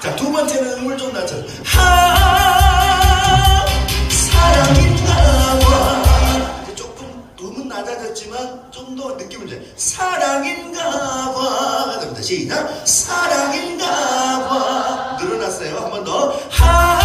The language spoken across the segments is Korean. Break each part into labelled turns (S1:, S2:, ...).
S1: 자, 두 번째는 음을 좀 낮춰. 하, 사랑인가 봐. 이제 조금 음은 낮아졌지만 좀 더 느낌을 내. 사랑인가 봐. 됩니다. 시작. 사랑인가 봐. 늘어났어요. 한 번 더. 하,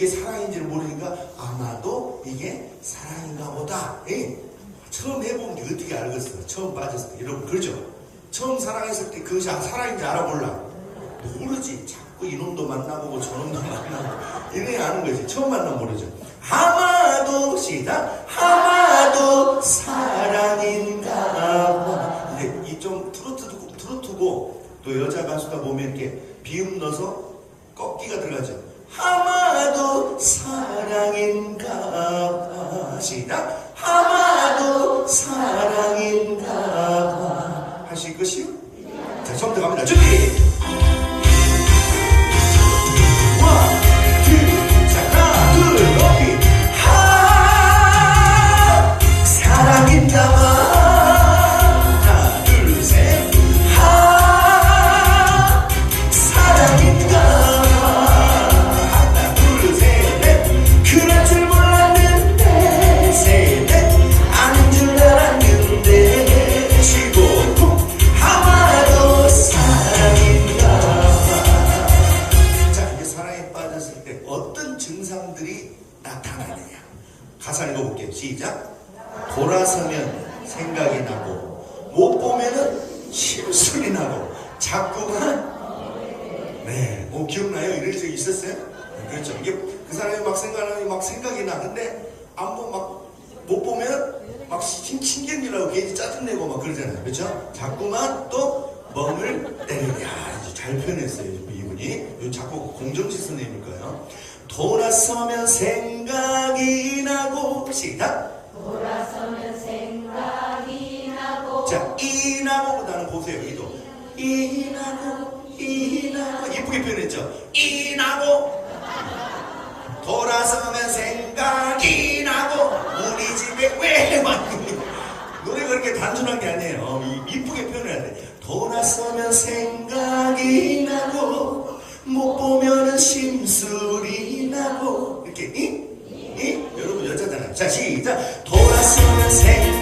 S1: 이게 사랑인지를 모르니까 아마도 이게 사랑인가 보다. 예? 처음 게 어떻게 알겠어? 처음 빠졌을 때. 여러분, 그러죠? 처음 사랑했을 때 그것이 아, 사랑인지 알아볼라. 모르지. 자꾸 이놈도 만나보고 저놈도 만나고. 이래 아는 거지. 처음 만나면 모르죠. 아마도, 시작. 아마도 사랑인가 봐. 이제 이좀 트로트고, 트로트고 또 여자 가수다 보면 이렇게 비음 넣어서 꺾기가 들어가죠. 아마도 사랑인가 봐. 시작. 아마도 사랑인가 봐. 하실 것이요? 자, 처음부터 갑니다. 준비! 기억나요? 이럴 적 있었어요? 그렇죠. 이게 그 사람이 막 생각하니 막 생각이 나. 근데 한번 막못 보면 막 신- 신경질나고 괜히 짜증내고 막 그러잖아요. 그렇죠? 자꾸만 또 멍을 때리냐. 잘 표현했어요. 이분이. 이분 자꾸 공정치 선생님일 거예요. 돌아서면 생각이 나고 시작.
S2: 돌아서면 생각이 나고
S1: 자, 이 나고보다는 보세요. 이도 이 나고 이 나고 이쁘게 표현했죠. 이 나고 돌아서면 생각이 나고 우리 집에 왜 왔니? 노래가 그렇게 단순한 게 아니에요. 어, 이- 이쁘게 표현해야 돼. 돌아서면 생각이 나고 못 보면은 심술이 나고 이렇게 이? 이? 여러분 여자잖아요. 자 시작. 돌아서면 생각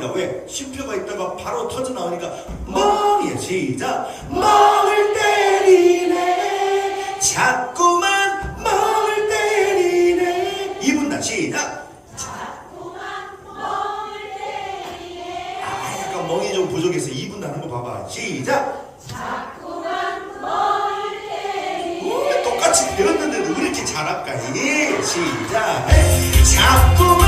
S1: 나옵니다 왜? 쉼표가 있다가 바로 터져 나오니까 멍이에요 시작 멍을 때리네 자꾸만 멍을 때리네 이분다 시작
S2: 자꾸만 멍을 때리네
S1: 아 약간 멍이 좀 부족해서 이분 하는 거 봐봐 시작
S2: 자꾸만 멍을 때리네
S1: 오, 똑같이 배웠는데도 왜 이렇게 잘할까? 예, 시작. 해. 자꾸만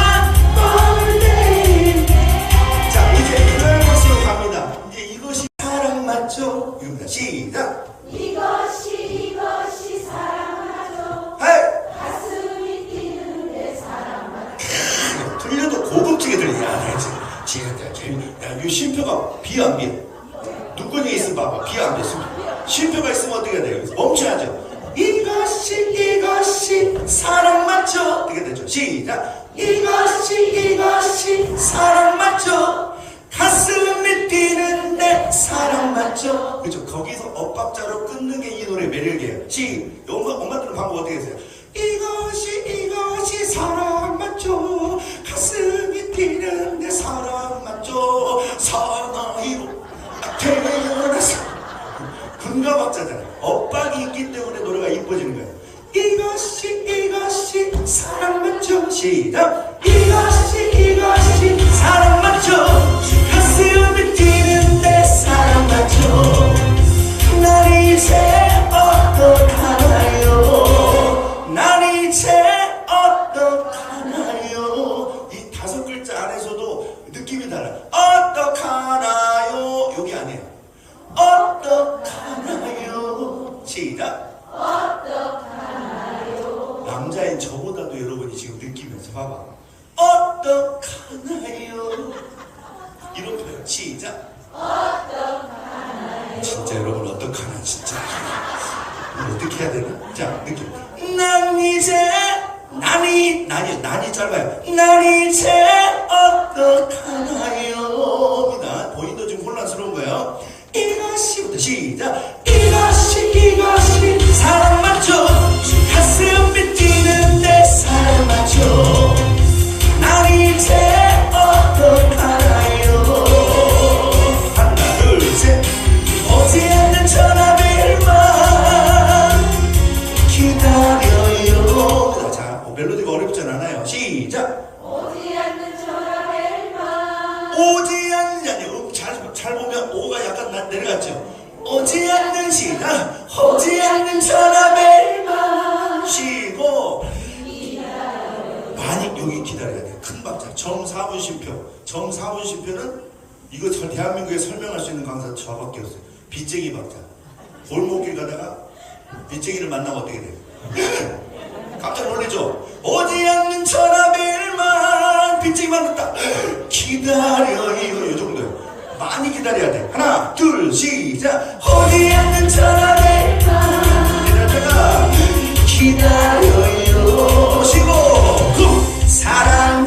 S1: 누구니 있으면 봐봐. 비안 비. 쉼표가 있으면 어떻게 돼요? 그래서 멈춰야죠. 이것이, 이것이 사랑 맞죠? 어떻게 되죠? 시작. 이것이, 이것이 사랑 맞죠? 가슴이 뛰는데 사랑 맞죠? 그죠? 거기서 엇박자로 끊는 게 이 노래 매력이에요. 시, 엄마, 엄마들은 방법 어떻게 하세요? 이것이, 이것이 사랑 가박자잖아요. 엇박이 있기 때문에 노래가 이뻐지는 거예요. 이것이, 이것이 시작 이것이 이것이 사랑 맞죠 가슴이 뛰는 해야 되나? 자 느낌. 난 이제 난이 난이 난이 짧아요. 난 이제 오가 약간 나- 내려갔죠 오지 않는 시작 오지 않는 전화벨만 쉬고 많이 여기 기다려야 돼. 큰 박자. 정사분 심표. 정사분 심표는 이거 저 대한민국에 설명할 수 있는 강사 저밖에 없어요. 빗쟁이 박자. 골목길 가다가 빗쟁이를 만나면 어떻게 돼요? 깜짝 놀라죠? 오지 않는 전화벨만 빗쟁이 만났다. 기다려 이거. 많이 기다려야 돼. 하나, 둘, 시작. 어디 앉는 차라리 기다려요. 기다려요. 쉬고, 후. 사랑.